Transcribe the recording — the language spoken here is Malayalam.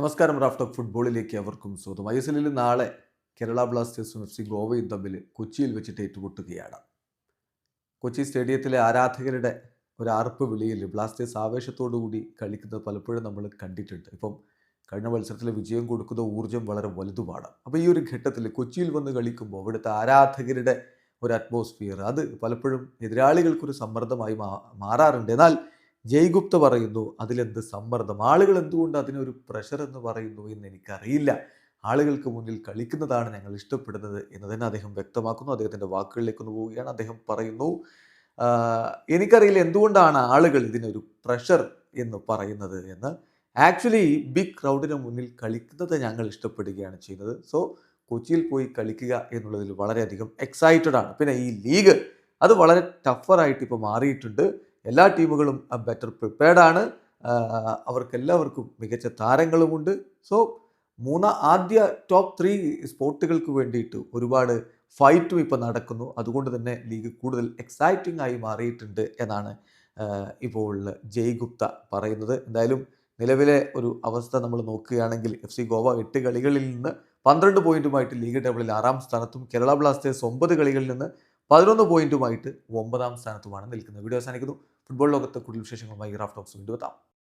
നമസ്കാരം റാഫ്റ്റോക്ക് ഫുട്ബോളിലേക്ക് അവർക്കും സ്വാഗതം. ഐ എസ് എല്ലിൽ നാളെ കേരള ബ്ലാസ്റ്റേഴ്സും എഫ് സി ഗോവയും തമ്മിൽ കൊച്ചിയിൽ വെച്ചിട്ട് ഏറ്റുമുട്ടുകയാണ്. കൊച്ചി സ്റ്റേഡിയത്തിലെ ആരാധകരുടെ ഒരു ആർപ്പ് വിളിയിൽ ബ്ലാസ്റ്റേഴ്സ് ആവേശത്തോടുകൂടി കളിക്കുന്നത് പലപ്പോഴും നമ്മൾ കണ്ടിട്ടുണ്ട്. ഇപ്പം കഴിഞ്ഞ മത്സരത്തിലെ വിജയം കൊടുക്കുന്ന ഊർജം വളരെ വലുതുമാണ്. അപ്പോൾ ഈ ഒരു ഘട്ടത്തിൽ കൊച്ചിയിൽ വന്ന് കളിക്കുമ്പോൾ അവിടുത്തെ ആരാധകരുടെ ഒരു അറ്റ്മോസ്ഫിയർ അത് പലപ്പോഴും എതിരാളികൾക്കൊരു സമ്മർദ്ദമായി മാറാറുണ്ട്. എന്നാൽ ജയ്ഗുപ്ത പറയുന്നു അതിലെന്ത് സമ്മർദ്ദം? ആളുകൾ എന്തുകൊണ്ട് അതിനൊരു പ്രഷർ എന്ന് പറയുന്നു എന്ന് എനിക്കറിയില്ല. ആളുകൾക്ക് മുന്നിൽ കളിക്കുന്നതാണ് ഞങ്ങൾ ഇഷ്ടപ്പെടുന്നത് എന്ന് തന്നെ അദ്ദേഹം വ്യക്തമാക്കുന്നു. അദ്ദേഹത്തിന്റെ വാക്കുകളിലേക്ക് ഒന്ന് പോവുകയാണ്. അദ്ദേഹം പറയുന്നു എനിക്കറിയില്ല എന്തുകൊണ്ടാണ് ആളുകൾ ഇതിനൊരു പ്രഷർ എന്ന് പറയുന്നത് എന്ന്. ആക്ച്വലി ബിഗ് ക്രൗഡിന് മുന്നിൽ കളിക്കുന്നത് ഞങ്ങൾ ഇഷ്ടപ്പെടുകയാണ് ചെയ്യുന്നത്. സോ കൊച്ചിയിൽ പോയി കളിക്കുക എന്നുള്ളതിൽ വളരെയധികം എക്സൈറ്റഡ് ആണ്. പിന്നെ ഈ ലീഗ് അത് വളരെ ടഫറായിട്ട് ഇപ്പോൾ മാറിയിട്ടുണ്ട്. എല്ലാ ടീമുകളും ബെറ്റർ പ്രിപ്പയർഡ് ആണ്. അവർക്കെല്ലാവർക്കും മികച്ച താരങ്ങളുമുണ്ട്. സോ മൂന്ന ആദ്യ ടോപ്പ് ത്രീ സ്പോട്ടുകൾക്ക് വേണ്ടിയിട്ട് ഒരുപാട് ഫൈറ്റും ഇപ്പോൾ നടക്കുന്നു. അതുകൊണ്ട് തന്നെ ലീഗ് കൂടുതൽ എക്സൈറ്റിംഗ് ആയി മാറിയിട്ടുണ്ട് എന്നാണ് ഇപ്പോൾ ജയ് ഗുപ്ത പറയുന്നത്. എന്തായാലും നിലവിലെ ഒരു അവസ്ഥ നമ്മൾ നോക്കുകയാണെങ്കിൽ എഫ് സി ഗോവ എട്ട് കളികളിൽ നിന്ന് പന്ത്രണ്ട് പോയിന്റുമായിട്ട് ലീഗ് ടേബിളിൽ ആറാം സ്ഥാനത്തും കേരള ബ്ലാസ്റ്റേഴ്സ് ഒമ്പത് കളികളിൽ നിന്ന് പതിനൊന്ന് പോയിന്റുമായിട്ട് ഒമ്പതാം സ്ഥാനത്തുമാണ് നിൽക്കുന്നത്. വീഡിയോ അവസാനിക്കുന്നു. ഫുട്ബോൾ ലോകത്തെ കൂടുതൽ വിശേഷങ്ങളുമായി റാഫ് ടോക്സ് വീണ്ടും എത്താം.